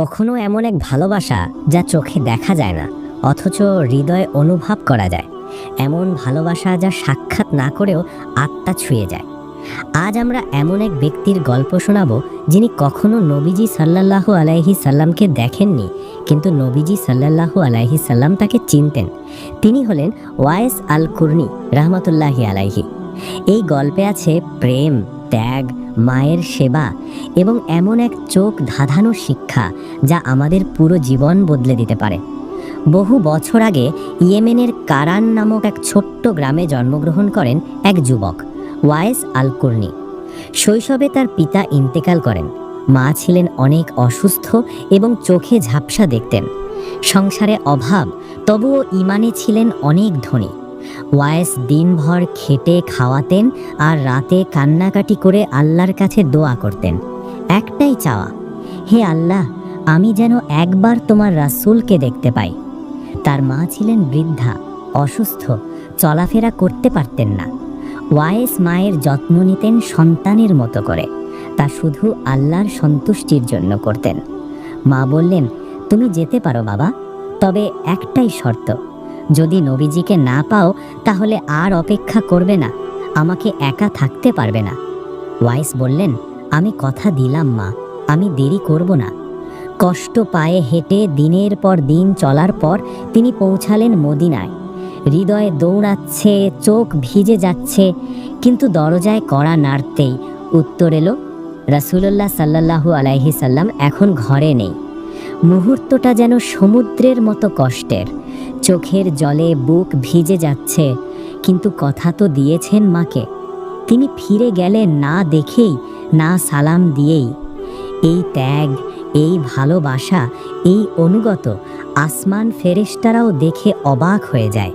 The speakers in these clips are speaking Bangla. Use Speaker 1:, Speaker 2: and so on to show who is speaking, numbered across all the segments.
Speaker 1: কখনো এমন এক ভালোবাসা যা চোখে দেখা যায় না, অথচ হৃদয়ে অনুভব করা যায়। এমন ভালোবাসা যা সাক্ষাৎ না করেও আত্মা ছুঁয়ে যায়। আজ আমরা এমন এক ব্যক্তির গল্প শোনাবো যিনি কখনো নবীজি সাল্লাল্লাহু আলাইহি সাল্লামকে দেখেননি, কিন্তু নবীজি সাল্লাল্লাহু আলাইহি সাল্লাম তাকে চিনতেন। তিনি হলেন ওয়াইস আল কুরনি রহমতুল্লাহি আলাইহি। এই গল্পে আছে প্রেম, ত্যাগ মায়ের সেবা এবং এমন এক চোখ ধাঁধানো শিক্ষা যা আমাদের পুরো জীবন বদলে দিতে পারে। বহু বছর আগে ইয়েমেনের কারান নামক এক ছোট্ট গ্রামে জন্মগ্রহণ করেন এক যুবক ওয়াইস আল কুরনি শৈশবে তার পিতা ইন্তেকাল করেন। মা ছিলেন অনেক অসুস্থ এবং চোখে ঝাপসা দেখতেন। সংসারে অভাব, তবুও ইমানে ছিলেন অনেক ধনী। ওয়াইস দিনভর খেটে খাওয়াতেন আর রাতে কান্নাকাটি করে আল্লাহর কাছে দোয়া করতেন। একটাই চাওয়া, হে আল্লাহ, আমি যেন একবার তোমার রাসুলকে দেখতে পাই। তার মা ছিলেন বৃদ্ধা, অসুস্থ, চলাফেরা করতে পারতেন না। ওয়াইস মায়ের যত্ন নিতেন সন্তানের মতো করে, তা শুধু আল্লাহর সন্তুষ্টির জন্য করতেন। মা বললেন, তুমি যেতে পারো বাবা, তবে একটাই শর্ত যদি নবীজিকে না পাও, তাহলে আর অপেক্ষা করবে না। আমাকে একা থাকতে পারবে না। ওয়াইস বললেন, আমি কথা দিলাম, মা। আমি দেরি করব না। কষ্ট পায়ে হেঁটে দিনের পর দিন চলার পর তিনি পৌঁছালেন মদিনায়। হৃদয়ে দৌড়াচ্ছে, চোখ ভিজে যাচ্ছে, কিন্তু দরজায় কড়া নাড়তেই উত্তর এলো, রাসুলল্লাহ সাল্লাল্লাহু আলাইহি সাল্লাম এখন ঘরে নেই। মুহূর্তটা যেন সমুদ্রের মতো কষ্টের। চোখের জলে বুক ভিজে যাচ্ছে, কিন্তু কথা তো দিয়েছেন মাকে। তিনি ফিরে গেলেন না দেখেই, না সালাম দিয়েই। এই ত্যাগ, এই ভালোবাসা, এই অনুগত আসমান ফেরেশতারাও দেখে অবাক হয়ে যায়।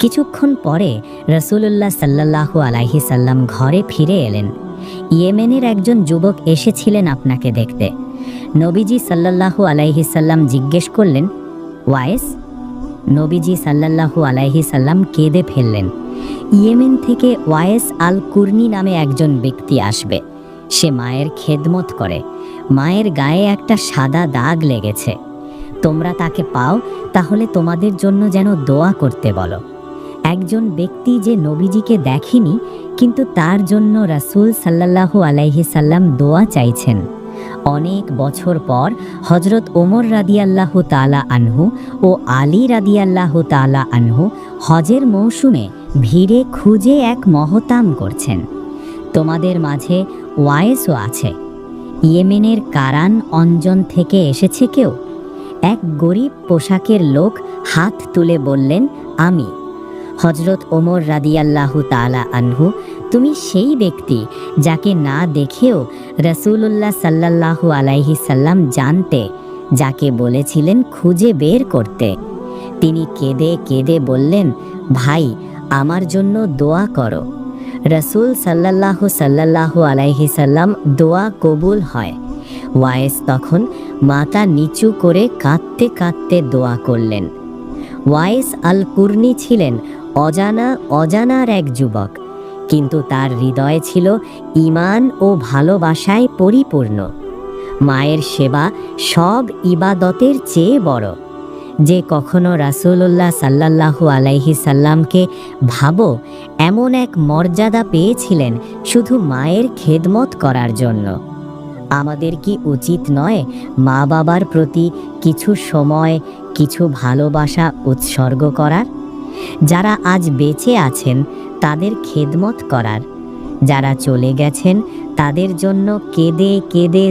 Speaker 1: কিছুক্ষণ পরে রসুল্লাহ সাল্লাল্লাহু আলাইহি সাল্লাম ঘরে ফিরে এলেন। ইয়েমেনের একজন যুবক এসেছিলেন আপনাকে দেখতে। নবীজি সাল্লাল্লাহু আলাইহি সাল্লাম জিজ্ঞেস করলেন, ওয়াইস নবীজি সাল্লাল্লাহু আলাইহি সাল্লাম কেঁদে ফেললেন। ইয়েমেন থেকে ওয়াইস আল কুর্নি নামে একজন ব্যক্তি আসবে। সে মায়ের খেদমত করে। মায়ের গায়ে একটা সাদা দাগ লেগেছে। তোমরা তাকে পাও, তাহলে তোমাদের জন্য যেন দোয়া করতে বলো। একজন ব্যক্তি যে নবীজিকে দেখেনি, কিন্তু তার জন্য রাসূল সাল্লাল্লাহু আলাইহি সাল্লাম দোয়া চাইছেন। অনেক বছর পর হজরত ওমর রাদিয়াল্লাহু তালা আনহু ও আলী রাদিয়াল্লাহু তালা আনহু হজের মৌসুমে ভিড়ে খুঁজে এক মহতাম করছেন। তোমাদের মাঝে ওয়াইসও আছে। ইয়েমেনের কারান অঞ্জন থেকে এসেছে কেউ? এক গরিব পোশাকের লোক হাত তুলে বললেন, আমি। হজরত ওমর রাদিয়াল্লাহু তালা আনহু তুমি সেই ব্যক্তি যাকে না দেখেও রসুল্লাহ সাল্লাল্লাহু আলাইহি সাল্লাম জানতে, যাকে বলেছিলেন খুঁজে বের করতে। তিনি কেঁদে কেঁদে বললেন, ভাই, আমার জন্য দোয়া করো। রসুল সাল্লাল্লাহু সাল্লাল্লাহু আলাইহি সাল্লাম দোয়া কবুল হয়। ওয়ায়েস তখন মাথা নিচু করে কাঁদতে কাঁদতে দোয়া করলেন। ওয়াইস আল কুর্নি ছিলেন অজানা, অজানার এক যুবক। কিন্তু তার হৃদয় ছিল ইমান ও ভালোবাসায় পরিপূর্ণ। মায়ের সেবা সব ইবাদতের চেয়ে বড়। যে কখনো রাসূলুল্লাহ সাল্লাল্লাহু আলাইহি সাল্লামকে ভাবো, এমন এক মর্যাদা পেয়েছিলেন শুধু মায়ের খেদমত করার জন্য। আমাদের কি উচিত নয় মা বাবার প্রতি কিছু সময়, কিছু ভালোবাসা উৎসর্গ করার? যারা আজ বেঁচে আছেন তাদের খেদমত করার। যারা চলে গেছেন তাদের জন্য কেঁদে কেঁদে